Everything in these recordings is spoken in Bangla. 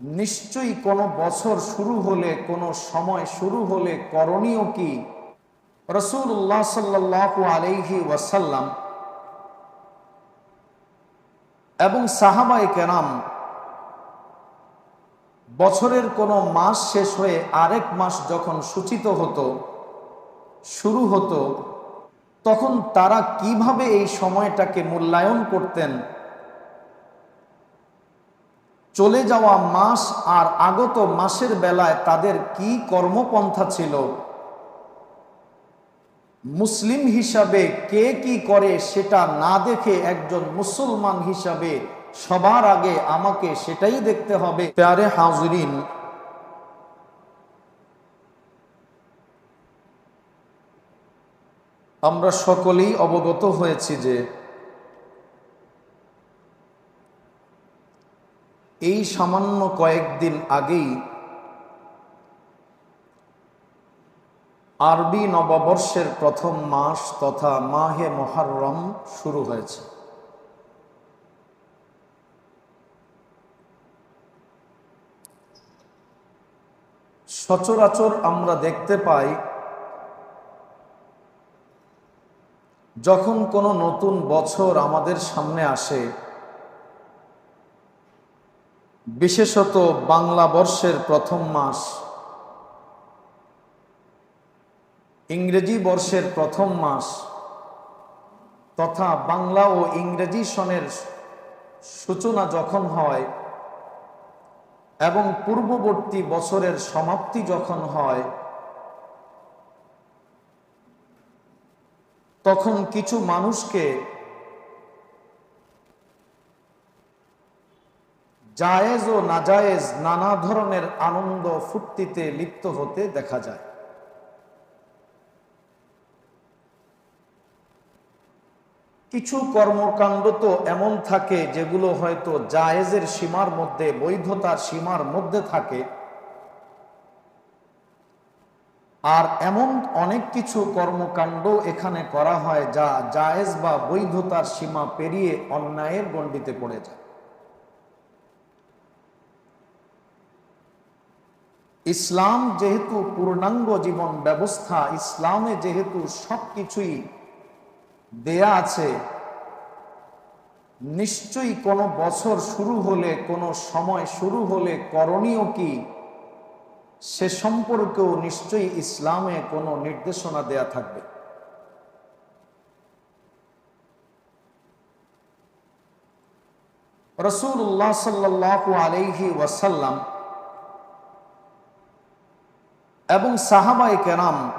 নিশ্চয়ই কোনো বছর শুরু হলে, কোনো সময় শুরু হলে করণীয় কি? রসুল্লাহ সাল্লাহ আলহি ওয়াসাল্লাম এবং সাহাবাই কেরাম বছরের কোনো মাস শেষ হয়ে আরেক মাস যখন সূচিত হতো, শুরু হতো, তখন তারা কীভাবে এই সময়টাকে মূল্যায়ন করতেন? চলে যাওয়া মাস আর আগত মাসের বেলায় তাদের কি কর্মপন্থা ছিল? মুসলিম হিসাবে কে কি করে সেটা না দেখে একজন মুসলমান হিসাবে সবার আগে আমাকে সেটাই দেখতে হবে। প্যারে হাজরিন, আমরা সকলেই অবগত হয়েছি যে এই সামান্য কয়েকদিন আগেই আরবি নববর্ষের প্রথম মাস তথা মাহে মহারম শুরু হয়েছে। সচরাচর আমরা দেখতে পাই, যখন কোনো নতুন বছর আমাদের সামনে আসে বিশেষত বাংলা বর্ষের প্রথম মাস। ইংরেজি বর্ষের প্রথম মাস তথা বাংলা ও ইংরেজি সনের সূচনা যখন হয় এবং পূর্ববর্তী বছরের সমাপ্তি যখন হয়, তখন কিছু মানুষকে জায়েজ ও নাজায়েজ নানা ধরনের আনন্দ ফুর্তিতে লিপ্ত হতে দেখা যায়। কিছু কর্মকাণ্ড তো এমন থাকে যেগুলো হয়তো জায়েজের সীমার মধ্যে, বৈধতার সীমার মধ্যে থাকে। আর এমন অনেক কিছু কর্মকাণ্ড এখানে করা হয় যা জায়েজ বা বৈধতার সীমা পেরিয়ে অন্যায়ের গণ্ডিতে পড়ে যায়। ইসলাম যেহেতু পূর্ণাঙ্গ জীবন ব্যবস্থা, ইসলামে যেহেতু সব কিছুই দেয়া আছে, নিশ্চয়ই কোনো বছর শুরু হলে, কোনো সময় শুরু হলে করণীয় কি? সে সম্পর্কেও নিশ্চয়ই ইসলামে কোনো নির্দেশনা দেয়া থাকবে। রসুল্লাহ সাল্লাহ আলহি ওয়াসাল্লাম এবং সাহাবাই কেরাম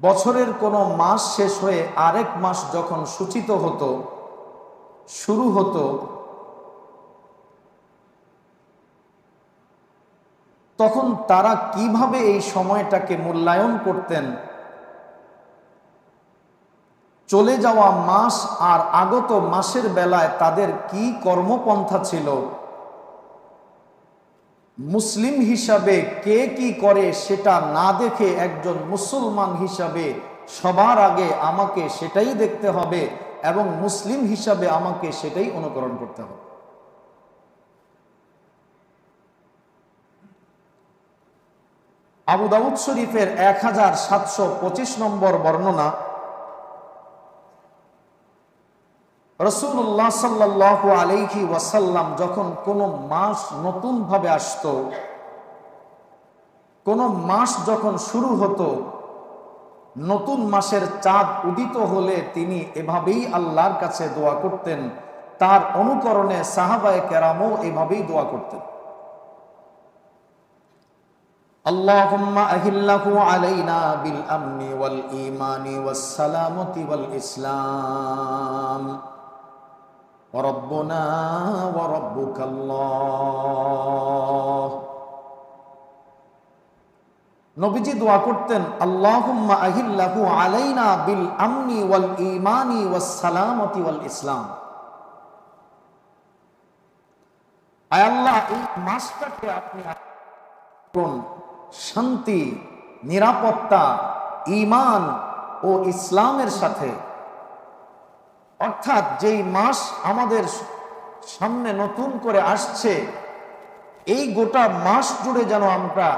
বছরের কোনো মাস শেষ হয়ে আরেক মাস যখন সূচিত হতো, শুরু হতো, তখন তারা কীভাবে এই সময়টাকে মূল্যায়ন করতেন? চলে যাওয়া মাস আর আগত মাসের বেলায় তাদের কি কর্মপন্থা ছিল? মুসলিম হিসাবে কে কি করে সেটা না দেখে একজন মুসলমান হিসাবে সবার আগে আমাকে সেটাই দেখতে হবে এবং মুসলিম হিসাবে আমাকে সেটাই অনুকরণ করতে হবে। আবু দাউদ শরীফের এক হাজার সাতশো পঁচিশ নম্বর বর্ণনা রসুল্লাহ সাল্লাহ আলহি ওয়াসাল্লাম যখন কোনো মাস নতুনভাবে আসত, কোন মাস যখন শুরু হতো, নতুন মাসের চাঁদ উদিত হলে তিনি এভাবেই আল্লাহর কাছে দোয়া করতেন। তার অনুকরণে সাহাবায় কেরামও এভাবেই দোয়া করতেন। আল্লাহ ইসলাম। وربنا وربك الله নবীজি দোয়া করতেন আল্লাহুম্মা আহিল্লাহু আলাইনা বিল আমনি ওয়াল ঈমানি ওয়াস সালামতি ওয়াল ইসলাম আয় আল্লাহ এই মাসটাকে আপনি করুন শান্তি নিরাপত্তা ইমান ও ইসলামের সাথে অর্থাৎ যেই মাস আমাদের সামনে নতুন করে আসছে, এই গোটা মাস জুড়ে যেন আমরা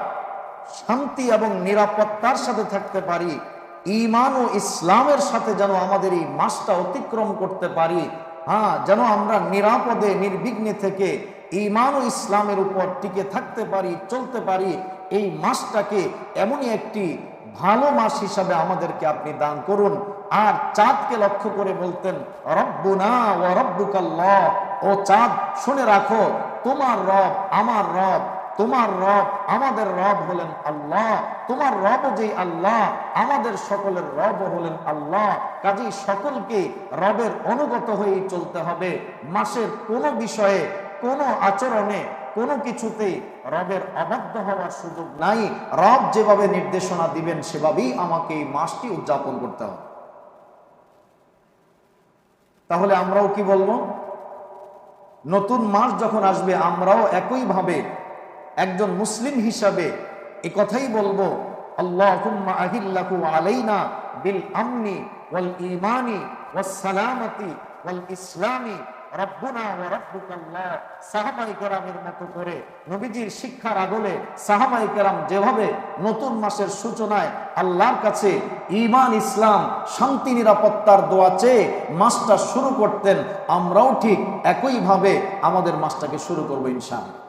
শান্তি এবং নিরাপত্তার সাথে থাকতে পারি ইমান ও ইসলামের সাথে যেন আমাদের এই মাসটা অতিক্রম করতে পারি হ্যাঁ যেন আমরা নিরাপদে, নির্বিঘ্নে থেকে ইমান ও ইসলামের উপর টিকে থাকতে পারি, চলতে পারি, এই মাসটাকে এমনই একটি ভালো মাস হিসাবে আমাদেরকে আপনি দান করুন। আর চাঁদকে লক্ষ্য করে বলতেন, রব্বুনা ও রব্বুকাল্লাহ। ও চাঁদ, শুনে রাখো, তোমার রব আমার রব, তোমার রব আমাদের রব হলেন আল্লাহ, তোমার রব যেই আল্লাহ, আমাদের সকলের রব হলেন আল্লাহ। কাজেই সকলকে রবের অনুগত হয়েই চলতে হবে। মাসের কোনো বিষয়ে, কোনো আচরণে কোনো কিছুতেই রবের অবাধ্য হওয়ার সুযোগ নাই। রব যেভাবে নির্দেশনা দিবেন, সেভাবেই আমাকে এই মাসটি উদযাপন করতে হবে। তাহলে আমরাও কি বলব? নতুন মাস যখন আসবে, আমরাও একইভাবে একজন মুসলিম হিসাবে এ কথাই বলব আহিল্লাহু আলাইনা বিল সালামাতি ইসলামি রব্বুনা ওয়া রব্বুকাল্লাহ। সাহাবাই কেরামের মতো করে নবীজির শিক্ষার আগলে সাহাবাই কেরাম যেভাবে নতুন মাসের সূচনায় আল্লাহর কাছে ঈমান, ইসলাম, শান্তি, নিরাপত্তার দোয়া চেয়ে মাসটা শুরু করতেন, আমরাও ঠিক একইভাবে আমাদের মাসটাকে শুরু করব ইনশাআল্লাহ।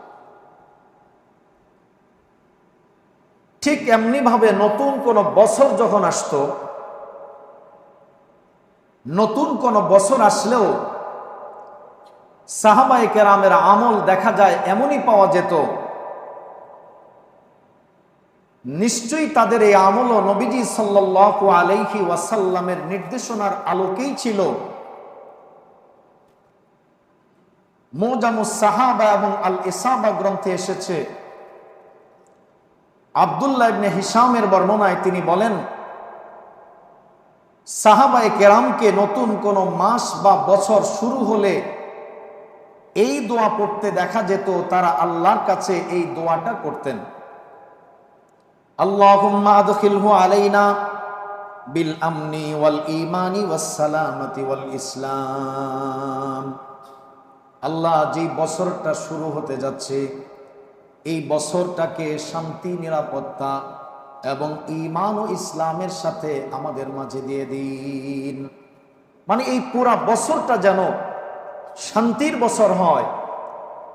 ঠিক এমনি ভাবে নতুন কোন বছর যখন আসতো, নতুন কোন বছর আসলেও সাহাবায়ে কেরামের আমল দেখা যায় এমনই পাওয়া যেত। নিশ্চয়ই তাদের এই আমল ও নবীজি সাল্লাল্লাহু আলাইহি ওয়াসাল্লামের নির্দেশনার আলোকেই ছিল। মোজামুস সাহাবা এবং আল ইসাবা গ্রন্থে এসেছে। আবদুল্লাহ ইবনে হিসামের বর্ণনায় তিনি বলেন, সাহাবায়ে কেরামকে নতুন কোন মাস বা বছর শুরু হলে এই দোয়া পড়তে দেখা যেত, তারা আল্লাহর কাছে এই দোয়াটা করতেন। বিল ওয়াল ওয়াল ইসলাম। আল্লাহ যে বছরটা শুরু হতে যাচ্ছে, এই বছরটাকে শান্তি, নিরাপত্তা এবং ইমান ও ইসলামের সাথে আমাদের মাঝে দিয়ে দিন। মানে এই পুরা বছরটা যেন শান্তির বছর হয়।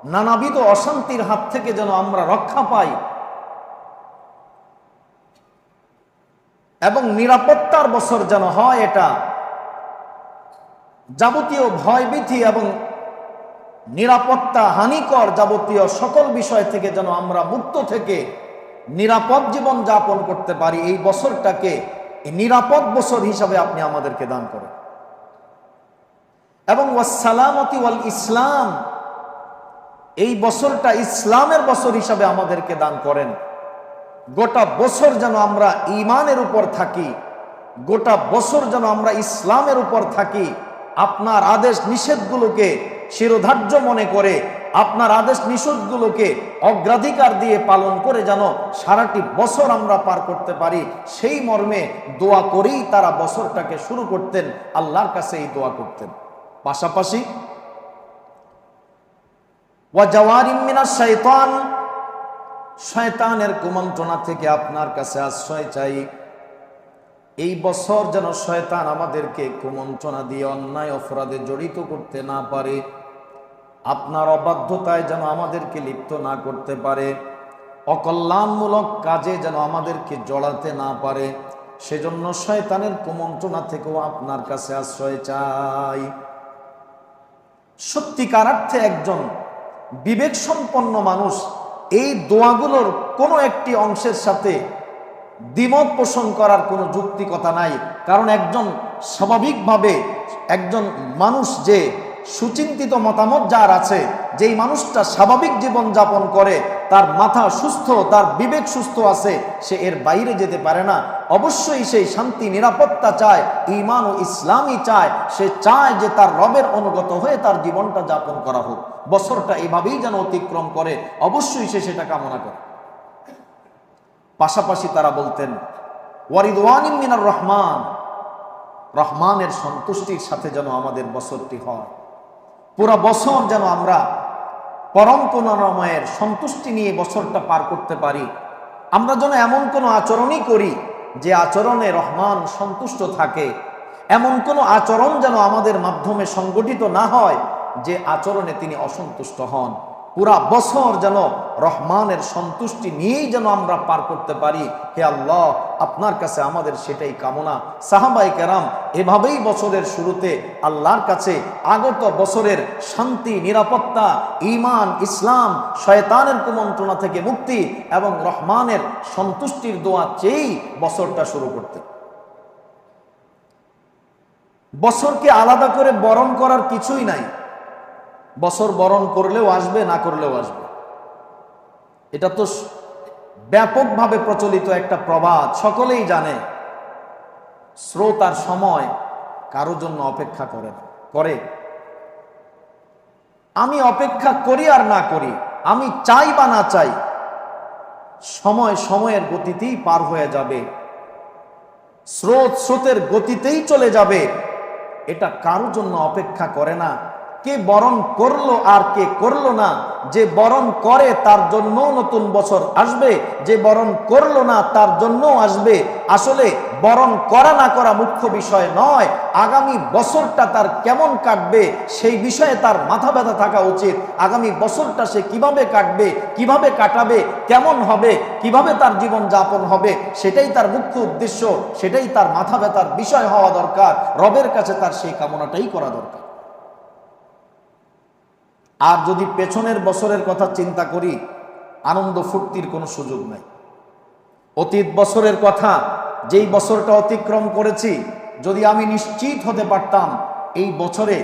নানাবিধ অশান্তির হাত থেকে যেন আমরা রক্ষা পাই। এবং নিরাপত্তার বছর যেন হয় এটা। যাবতীয় ভয়ভীতি এবং নিরাপত্তা হানিকর যাবতীয় সকল বিষয় থেকে যেন আমরা মুক্ত থেকে নিরাপদ জীবন যাপন করতে পারি। এই বছরটাকে নিরাপদ বছর হিসাবে আপনি আমাদেরকে দান করেন। এবং ওয়াসালামতি ওয়াল ইসলাম এই বছরটা ইসলামের বছর হিসাবে আমাদেরকে দান করেন। গোটা বছর যেন আমরা ইমানের উপর থাকি, গোটা বছর যেন আমরা ইসলামের উপর থাকি, আপনার আদেশ নিষেধগুলোকে শিরোধার্য মনে করে, আপনার আদেশ নিষেধগুলোকে অগ্রাধিকার দিয়ে পালন করে যেন সারাটি বছর আমরা পার করতে পারি, সেই মর্মে দোয়া করেই তারা বছরটাকে শুরু করতেন, আল্লাহর কাছে এই দোয়া করতেন। পাশাপাশি শয়তান শয়তানের কুমন্ত্রণা থেকে আপনার কাছে আশ্রয় চাই। এই বছর যেন শয়তান আমাদেরকে কুমন্ত্রণা দিয়ে অন্যায় অপরাধে জড়িত করতে না পারে, আপনার অবাধ্যতায় যেন আমাদেরকে লিপ্ত না করতে পারে, অকল্যাণমূলক কাজে যেন আমাদেরকে জড়াতে না পারে, সেজন্য শয়তানের কুমন্ত্রণা থেকেও আপনার কাছে আশ্রয় চাই। সত্যিকার অর্থে একজন বিবেক সম্পন্ন মানুষ, এই দোয়াগুলোর কোনো একটি অংশের সাথে দ্বিমত পোষণ করার কোনো যুক্তিকতা নাই। কারণ একজন স্বাভাবিকভাবে একজন মানুষ যে সুচিন্তিত মতামত যার আছে, যেই মানুষটা স্বাভাবিক জীবন যাপন করে, তার মাথা সুস্থ, তার বিবেক সুস্থ আছে, সে এর বাইরে যেতে পারে না। অবশ্যই সেই শান্তি, নিরাপত্তা চায় ইমান ও ইসলামই চায়, সে চায় যে তার রবের অনুগত হয়ে তার জীবনটা যাপন করা হোক। বছরটা এভাবেই যেন অতিক্রম করে, অবশ্যই সে সেটা কামনা করে। পাশাপাশি তারা বলতেন ওয়ারিদওয়ান মিনার রহমান। রহমানের সন্তুষ্টির সাথে যেন আমাদের বছরটি হয়। পুরো বছর যেন আমরা পরম করুণাময়ের সন্তুষ্টি নিয়ে বছরটা পার করতে পারি। আমরা যেন এমন কোনো আচরণই করি যে আচরণে রহমান সন্তুষ্ট থাকে। এমন কোনো আচরণ যেন আমাদের মাধ্যমে সংগঠিত না হয় যে আচরণে তিনি অসন্তুষ্ট হন। পুরা বছর যেন রহমানের সন্তুষ্টি নিয়েই যেন আমরা পার করতে পারি। হে আল্লাহ, আপনার কাছে আমাদের সেটাই কামনা। সাহাবাই কেরাম এভাবেই বছরের শুরুতে আল্লাহর কাছে আগত বছরের শান্তি, নিরাপত্তা ইমান ইসলাম, শয়তানের কুমন্ত্রণা থেকে মুক্তি এবং রহমানের সন্তুষ্টির দোয়া চেয়েই বছরটা শুরু করতে। বছরকে আলাদা করে বরণ করার কিছুই নাই। বছর বরণ করলেও আসবে, না করলেও আসবে। এটা তো ব্যাপকভাবে প্রচলিত একটা প্রবাদ, সকলেই জানে। স্রোত আর সময় কারোর জন্য অপেক্ষা করে না, করে। আমি অপেক্ষা করি আর না করি, আমি চাই বা না চাই, সময় সময়ের গতিতেই পার হয়ে যাবে। স্রোত স্রোতের গতিতেই চলে যাবে, এটা কারোর জন্য অপেক্ষা করে না। কে বরণ করল আর কে করল না, যে বরণ করে তার জন্য নতুন বছর আসবে, যে বরণ করল না তার জন্য আসবে। আসলে বরণ করা না করা মুখ্য বিষয় নয়, আগামী বছরটা তার কেমন কাটবে সেই বিষয়ে তার মাথা ব্যথা থাকা উচিত। আগামী বছরটা সে কীভাবে কাটবে, কীভাবে কাটাবে, কেমন হবে, কীভাবে তার জীবন যাপন হবে, সেটাই তার মুখ্য উদ্দেশ্য, সেটাই তার মাথা ব্যথার বিষয় হওয়া দরকার, রবের কাছে তার সেই কামনাটাই করা দরকার। আর যদি পেছনের বছরের কথা চিন্তা করি, আনন্দ ফুর্তির কোনো সুযোগ নাই। অতীত বছরের কথা, যেই বছরটা অতিক্রম করেছি, যদি আমি নিশ্চিত হতে পারতাম, এই বছরে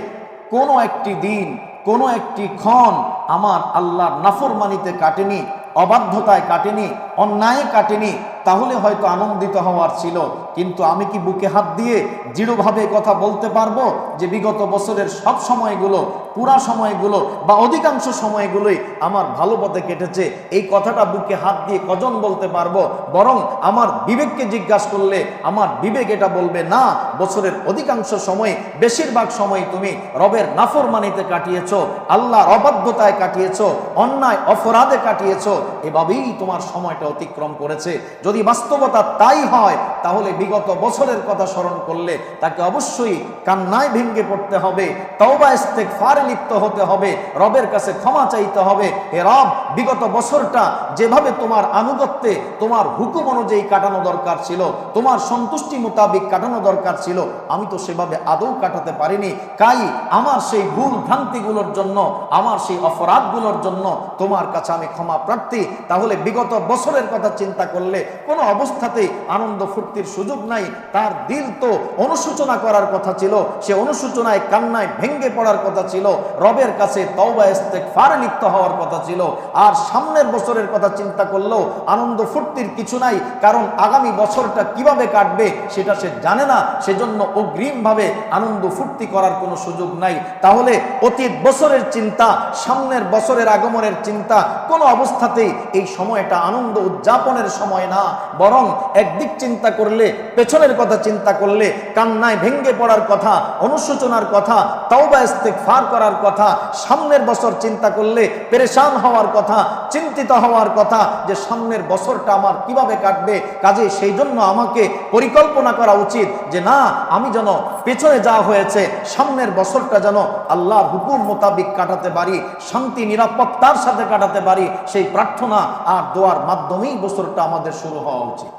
কোনো একটি দিন, কোনো একটি ক্ষণ আমার আল্লাহর নাফরমানিতে কাটেনি, অবাধ্যতায় কাটেনি, অন্যায় কাটেনি তাহলে হয়তো আনন্দিত হওয়ার ছিল। কিন্তু আমি কি বুকে হাত দিয়ে দৃঢ়ভাবে কথা বলতে পারব যে বিগত বছরের সব সময়গুলো, পুরা সময়গুলো বা অধিকাংশ সময়গুলোই আমার ভালো পথে কেটেছে? এই কথাটা বুকে হাত দিয়ে কজন বলতে পারব? বরং আমার বিবেককে জিজ্ঞাসা করলে আমার বিবেক এটা বলবে, না, বছরের অধিকাংশ সময়, বেশিরভাগ সময় তুমি রবের নাফরমানিতে কাটিয়েছ, আল্লাহর অবাধ্যতায় কাটিয়েছ, অন্যায়, অপরাধে কাটিয়েছ। এভাবেই তোমার সময়টা অতিক্রম করেছে। যদি বাস্তবতা তাই হয়, তাহলে বিগত বছরের কথা স্মরণ করলে তাকে অবশ্যই কান্নায় ভেঙ্গে পড়তে হবে, তওবা ইস্তেগফারে লিপ্ত হতে হবে, রবের কাছে ক্ষমা চাইতে হবে। হে রব, বিগত বছরটা যেভাবে তোমার আনুগত্যে, তোমার হুকুম অনুযায়ী কাটানো দরকার ছিল, তোমার সন্তুষ্টি মোতাবিক কাটানো দরকার ছিল, আমি তো সেভাবে আদৌ কাটাতে পারিনি। কাই আমার সেই ভুল ভ্রান্তিগুলোর জন্য, আমার সেই অপরাধগুলোর জন্য তোমার কাছে আমি ক্ষমা প্রার্থী। তাহলে বিগত বছরের কথা চিন্তা করলে কোনো অবস্থাতেই আনন্দ ফুর্তির সুযোগ নাই। তার দিল তো অনুসূচনা করার কথা ছিল। সে অনুসূচনায় কান্নায় ভেঙ্গে পড়ার কথা ছিল। রবের কাছে তওবা, ইস্তেগফারে লিপ্ত হওয়ার কথা ছিল। আর সামনের বছরের কথা চিন্তা করলেও আনন্দ ফুর্তির কিছু নাই। কারণ আগামী বছরটা কীভাবে কাটবে সেটা সে জানে না। সেজন্য অগ্রিমভাবে আনন্দ ফুর্তি করার কোনো সুযোগ নাই। তাহলে অতীত বছরের চিন্তা, সামনের বছরের আগমনের চিন্তা কোনো অবস্থাতেই এই সময়টা আনন্দ উদযাপনের সময় না। বরং একদিক চিন্তা করলে, পেছনের কথা চিন্তা করলে, কান্নায় ভেঙ্গে পড়ার কথা, অনুশোচনার কথা, তওবা ইস্তেগফার করার কথা, সামনের বছর চিন্তা করলে পেরেশান হওয়ার কথা, চিন্তিত হওয়ার কথা যে সামনের বছরটা আমার কীভাবে কাটবে, কাজে সেই জন্য আমাকে পরিকল্পনা করা উচিত যে না, আমি যেন পেছনে যা হয়েছে, সামনের বছরটা যেন আল্লাহর হুকুম মোতাবিক কাটাতে পারি, শান্তি, নিরাপত্তার সাথে কাটাতে পারি, সেই প্রার্থনা আর দোয়ার মাধ্যমেই বছরটা আমাদের শুরু হওয়া উচিত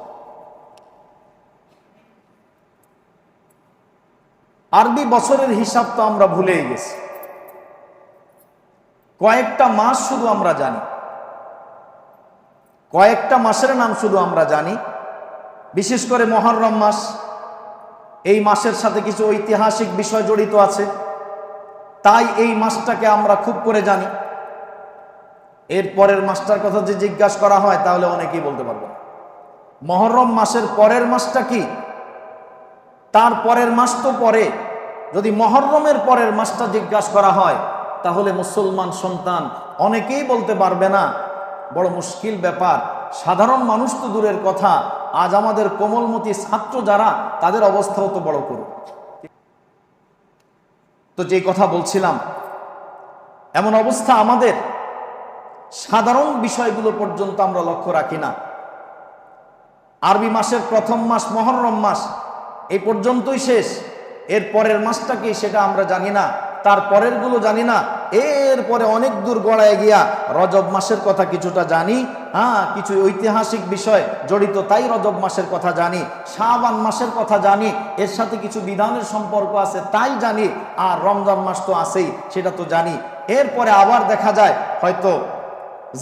আরবি বছরের হিসাব তো আমরা ভুলেই গেছি। কয়েকটা মাস শুধু আমরা জানি। কয়েকটা মাসের নাম শুধু আমরা জানি। বিশেষ করে মহরম মাস। এই মাসের সাথে কিছু ঐতিহাসিক বিষয় জড়িত আছে। তাই এই মাসটাকে আমরা খুব করে জানি। এর পরের মাসটার কথা যে জিজ্ঞাসা করা হয়, তাহলে অনেকেই বলতে পারবে মহরম মাসের পরের মাসটা কি? তার পরের মাস তো পরে। যদি মহরমের পরের মাসটা জিজ্ঞাসা করা হয়, তাহলে মুসলমান সন্তান অনেকেই বলতে পারবে না, বড় মুশকিল ব্যাপার। সাধারণ মানুষ তো দূরের কথা, আজ আমাদের কোমলমতি ছাত্র যারা, তাদের অবস্থাও তো বড় করুক। তো যে কথা বলছিলাম, এমন অবস্থা আমাদের। সাধারণ বিষয়গুলো পর্যন্ত আমরা লক্ষ্য রাখি না। আরবি মাসের প্রথম মাস, মহরম মাস এই পর্যন্তই শেষ। এর পরের মাসটা কি সেটা আমরা জানি না। তার পরেরগুলো জানি না। এরপরে অনেক দূর গড়ায় গিয়া রজব মাসের কথা কিছুটা জানি। হ্যাঁ কিছু ঐতিহাসিক বিষয় জড়িত তাই রজব মাসের কথা জানি। শাহবান মাসের কথা জানি। এর সাথে কিছু বিধানের সম্পর্ক আছে তাই জানি। আর রমজান মাস তো আছেই, সেটা তো জানি। এরপরে আবার দেখা যায়, হয়তো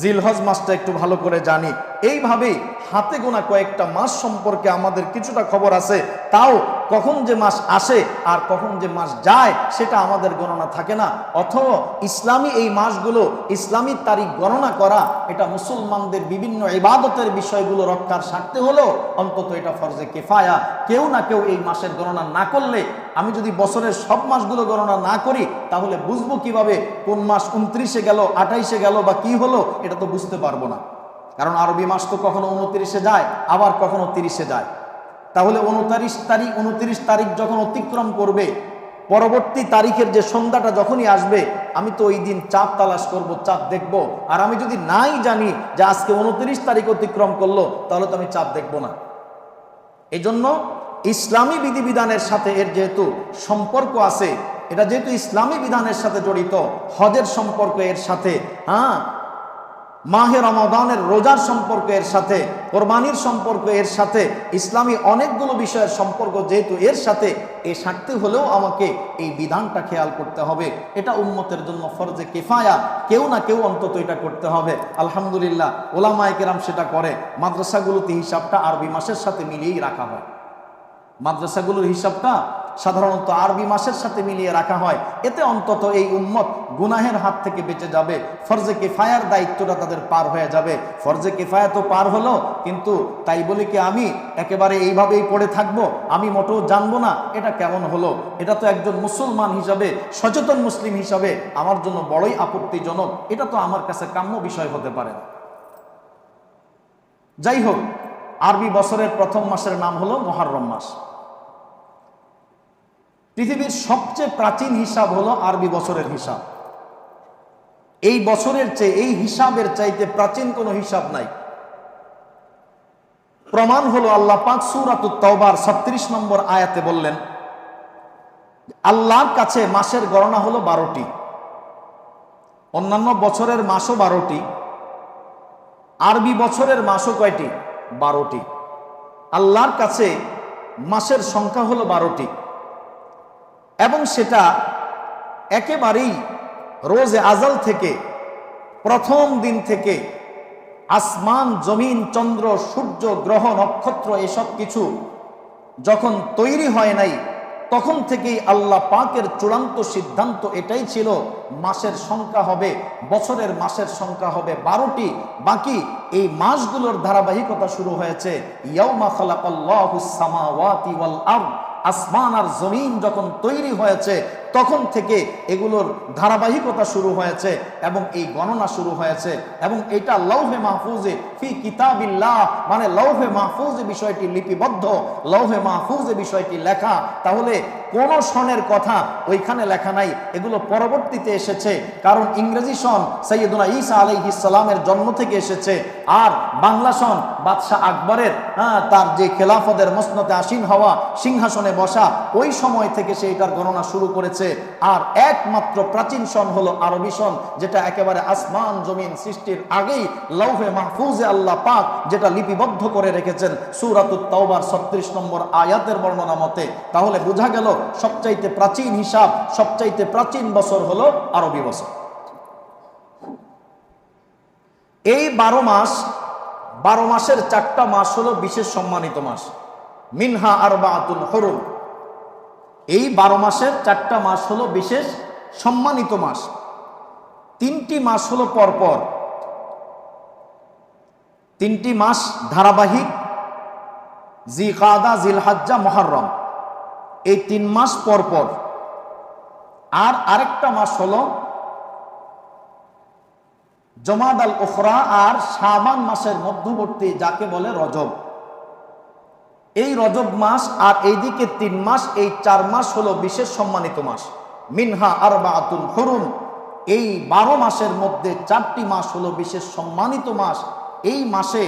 জিলহজ মাসটা একটু ভালো করে জানি। এইভাবেই হাতে গোনা কয়েকটা মাস সম্পর্কে আমাদের কিছুটা খবর আছে। তাও কখন যে মাস আসে আর কখন যে মাস যায়, সেটা আমাদের গণনা থাকে না। অথবা ইসলামী এই মাসগুলো, ইসলামী তারিখ গণনা করা, এটা মুসলমানদের বিভিন্ন ইবাদতের বিষয়গুলো রক্ষার স্বার্থে হলো, অন্তত এটা ফরজে কেফায়া। কেউ না কেউ এই মাসের গণনা না করলে, আমি যদি বছরের সব মাসগুলো গণনা না করি, তাহলে বুঝব কীভাবে কোন মাস উনত্রিশে গেল, আঠাইশে গেল বা কি হলো, এটা তো বুঝতে পারব না। কারণ আরবি মাস তো কখনো উনত্রিশে যায়, আবার কখনো তিরিশে যায়। তাহলে উনতারিশ তারিখ, উনত্রিশ তারিখ যখন অতিক্রম করবে, পরবর্তী তারিখের যে সন্ধ্যাটা যখনই আসবে, আমি তো ওই দিন চাঁদ তালাশ করব, চাঁদ দেখব। আর আমি যদি নাই জানি যে আজকে উনত্রিশ তারিখ অতিক্রম করল, তাহলে তো আমি চাঁদ দেখব না। এই জন্য ইসলামী বিধিবিধানের সাথে এর যেহেতু সম্পর্ক আছে, এটা যেহেতু ইসলামী বিধানের সাথে জড়িত, হজের সম্পর্ক এর সাথে হ্যাঁ মাহে রমাদানের রোজার সম্পর্ক এর সাথে, কোরবানির সম্পর্ক এর সাথে, ইসলামী অনেকগুলো বিষয়ের সম্পর্ক যেহেতু এর সাথে, এ স্বার্থে হলেও আমাকে এই বিধানটা খেয়াল করতে হবে। এটা উন্মতের জন্য ফরজে কেফায়া, কেউ না কেউ অন্তত এটা করতে হবে। আলহামদুলিল্লাহ, ওলামায় কেরাম সেটা করে। মাদ্রাসাগুলোতে হিসাবটা আরবি মাসের সাথে মিলিয়েই রাখা হয়। মাদ্রাসাগুলোর হিসাবটা সাধারণত আরবি মাসের সাথে মিলিয়ে রাখা হয়। এতে অন্তত এই উম্মত গুনাহের হাত থেকে বেঁচে যাবে। ফরজে কেফায়ার দায়িত্বটা তাদের পার হয়ে যাবে। ফরজে কেফায়া তো পার হলো, কিন্তু তাই বলে কি আমি একেবারে এইভাবেই পড়ে থাকব? আমি মোটেও জানব না, এটা কেমন হলো? এটা তো একজন মুসলমান হিসাবে, সচেতন মুসলিম হিসাবে আমার জন্য বড়ই আপত্তিজনক। এটা তো আমার কাছে কাম্য বিষয় হতে পারে। যাই হোক, আরবি বছরের প্রথম মাসের নাম হলো মহারম মাস। পৃথিবীর সবচেয়ে প্রাচীন হিসাব হলো আরবি বছরের হিসাব। এই বছরের চেয়ে, এই হিসাবের চাইতে প্রাচীন কোনো হিসাব নাই। প্রমাণ হলো আল্লাহ পাক সুরাতুত ছত্রিশ নম্বর আয়াতে বললেন, আল্লাহর কাছে মাসের গণনা হলো বারোটি। অন্যান্য বছরের মাসও বারোটি। আরবি বছরের মাসও কয়টি? বারোটি। আল্লাহর কাছে মাসের সংখ্যা হলো বারোটি। এবং সেটা একেবারেই রোজে আজাল থেকে, প্রথম দিন থেকে, আসমান, জমিন, চন্দ্র, সূর্য, গ্রহ, নক্ষত্র, এসব কিছু যখন তৈরি হয় নাই, তখন থেকেই আল্লাহ পাকের চূড়ান্ত সিদ্ধান্ত এটাই ছিল, মাসের সংখ্যা হবে, বছরের মাসের সংখ্যা হবে বারোটি, বাকি এই মাসগুলোর ধারাবাহিকতা শুরু হয়েছে, ইয়াউমা খালাকাল্লাহুস সামাওয়াতি ওয়াল আরদ। আসমান আর জমিন যখন তৈরি হয়েছে তখন থেকে এগুলোর ধারাবাহিকতা শুরু হয়েছে এবং এই গণনা শুরু হয়েছে এবং এটা লৌহে মাহফুজে ফি কিতাবিল্লাহ মানে লৌহে মাহফুজে বিষয়টি লিপিবদ্ধ, লৌহে মাহফুজে বিষয়টি লেখা। তাহলে কোন সনের কথা ওইখানে লেখা নাই, এগুলো পরবর্তীতে এসেছে। কারণ ইংরেজি সন সৈয়দুনা ঈসা আলাইহি সালামের জন্ম থেকে এসেছে। আর বাংলা সন বাদশাহ আকবরের হ্যাঁ তার যে খেলাফদের মসনতে আসীন হওয়া সিংহাসনে বসা, ওই সময় থেকে সে এটার গণনা শুরু করেছে। আর একমাত্র প্রাচীন সন হলো আরবি সন, যেটা একেবারে আসমান জমিন সৃষ্টির আগেই লৌহে মাহফুজে আল্লাহ পাক যেটা লিপিবদ্ধ করে রেখেছেন সুরাতুত তাওবার ছত্রিশ নম্বর আয়াতের বর্ণনা মতে তাহলে বোঝা গেল সবচাইতে প্রাচীন হিসাব, সবচাইতে প্রাচীন বছর হলো আরবি বছর। এই বারো মাস, বারো মাসের চারটা মাস হলো বিশেষ সম্মানিত মাস। মিনহা আর বাতুল হরুম। এই বারো মাসের চারটা মাস হলো বিশেষ সম্মানিত মাস। তিনটি মাস হলো পরপর তিনটি মাস ধারাবাহিক জি কাদা জিলহাজ্জা, মহারম। এই তিন মাস পরপর আর আরেকটা মাস হলো জমাদ আল ওখরা আর শাবান মাসের মধ্যবর্তী যাকে বলে রজব। এই রজব মাস আর এইদিকে তিন মাস, এই চার মাস হলো বিশেষ সম্মানিত মাস। মিনহা আর বাতুল হরুম এই বারো মাসের মধ্যে চারটি মাস হলো বিশেষ সম্মানিত মাস। এই মাসে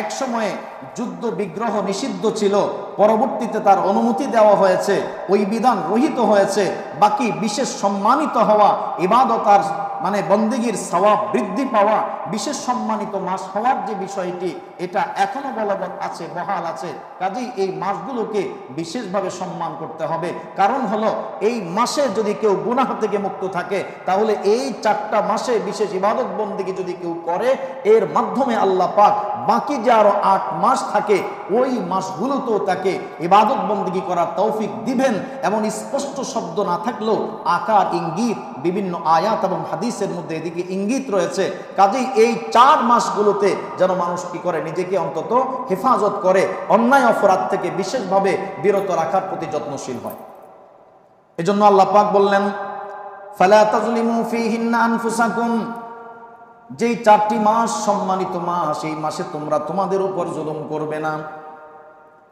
এক সময়ে যুদ্ধ বিগ্রহ নিষিদ্ধ ছিল। পরবর্তীতে তার অনুমতি দেওয়া হয়েছে, ওই বিধান রহিত হয়েছে। বাকি বিশেষ সম্মানিত হওয়া ইবাদত আর মানে বন্দিগির সওয়াব বৃদ্ধি পাওয়া, বিশেষ সম্মানিত মাস হওয়ার যে বিষয়টি, এটা এখনও বলবৎ আছে, বহাল আছে। কাজেই এই মাসগুলোকে বিশেষভাবে সম্মান করতে হবে। কারণ হলো, এই মাসে যদি কেউ গুনাহ থেকে মুক্ত থাকে, তাহলে এই চারটা মাসে বিশেষ ইবাদত বন্দিকে যদি কেউ করে, এর মাধ্যমে আল্লাহ পাক বাকি যে আরও আট মাস থাকে, ওই মাসগুলোতেও তাকে ইবাদত বন্দিগি করার তৌফিক দিবেন। এমন স্পষ্ট শব্দ না থাকলেও আকার, ইঙ্গিত, বিভিন্ন আয়াত এবং হাদিসের মধ্যে এদিকে ইঙ্গিত রয়েছে, কাজেই এই চার মাসগুলোতে যেন মানুষ কি করে? নিজেকে অন্তত হেফাজত করে, অন্যায় অপরাধ থেকে বিশেষভাবে বিরত রাখার প্রতি যত্নশীল হয়। এজন্য আল্লাহ পাক বললেন আনফুসাকুম। চারটি মাস, সম্মানিত মাস, এই মাসে তোমরা তোমাদের উপর জুলুম করবে না।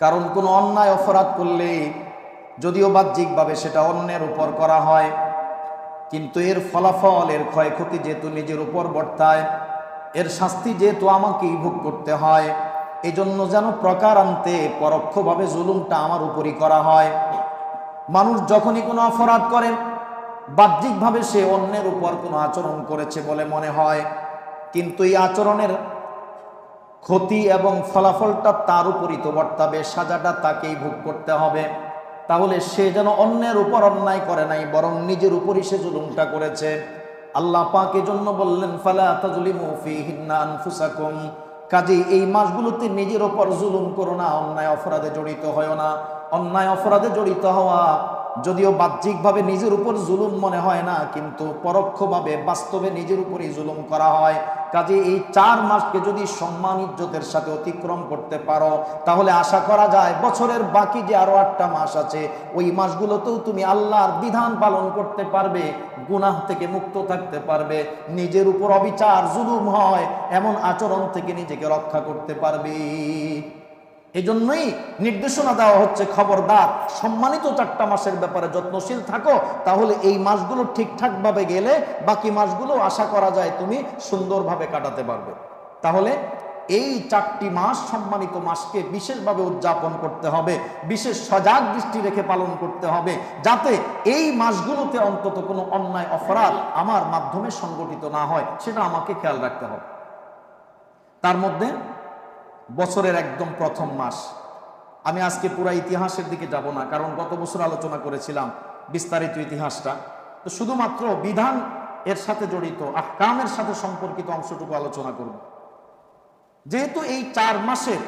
কারণ কোনো অন্যায় অপরাধ করলে যদিও বাহ্যিকভাবে সেটা অন্যের উপর করা হয় কিন্তু এর ফলাফল, এর ক্ষয়ক্ষতি যেহেতু নিজের উপর বর্তায়, এর শাস্তি যেহেতু আমাকেই ভোগ করতে হয় এই জন্য যেন প্রকারান্তে, পরোক্ষভাবে জুলুমটা আমার উপরই করা হয়। মানুষ যখনই কোনো অপরাধ করে, বাহ্যিকভাবে সে অন্যের উপর কোনো আচরণ করেছে বলে মনে হয়। কিন্তু এই আচরণের ক্ষতি এবং ফলাফলটা তার উপরই তো বর্তাবে, সাজাটা তাকেই ভোগ করতে হবে। তাহলে সে যেন অন্যের উপর অন্যায় করে নাই, বরং নিজের উপরই সে জুলুমটা করেছে। আল্লাহ পাকে জন্য বললেন, ফালা তাজলিমু কাজে এই মাসগুলোতে নিজের ওপর জুলুম করো না, অন্যায় অপরাধে জড়িত হয় না। অন্যায় অপরাধে জড়িত হওয়া যদিও বাহ্যিকভাবে নিজের উপর জুলুম মনে হয় না, কিন্তু পরোক্ষভাবে বাস্তবে নিজের উপরই জুলুম করা হয়। কাজে এই চার মাসকে যদি সম্মান ইজ্জতের সাথে অতিক্রম করতে পারো, তাহলে আশা করা যায় বছরের বাকি যে আরও আটটা মাস আছে, ওই মাসগুলোতেও তুমি আল্লাহর বিধান পালন করতে পারবে, গুনাহ থেকে মুক্ত থাকতে পারবে, নিজের উপর অবিচার, জুলুম হয়, এমন আচরণ থেকে নিজেকে রক্ষা করতে পারবে। এই জন্যই নির্দেশনা দেওয়া হচ্ছে, খবরদার, সম্মানিত চারটা মাসের ব্যাপারে যত্নশীল থাকো, তাহলে এই মাসগুলো ঠিকঠাকভাবে গেলে বাকি মাসগুলো আশা করা যায় তুমি সুন্দরভাবে কাটাতে পারবে। তাহলে এই চারটি মাস সম্মানিত মাসকে বিশেষভাবে উদযাপন করতে হবে, বিশেষ সজাগ দৃষ্টি রেখে পালন করতে হবে, যাতে এই মাসগুলোতে অন্তত কোনো অন্যায়, অপরাধ আমার মাধ্যমে সংগঠিত না হয়, সেটা আমাকে খেয়াল রাখতে হবে। তার মধ্যে বছরের একদম প্রথম মাস। আমি আজকে পুরা ইতিহাসের দিকে যাব না, কারণ গত বছর আলোচনা করেছিলাম বিস্তারিত ইতিহাসটা। তো শুধুমাত্র বিধান এর সাথে জড়িত, আহকামের সাথে সম্পর্কিত অংশটুকু আলোচনা করব। যেহেতু এই চার মাসের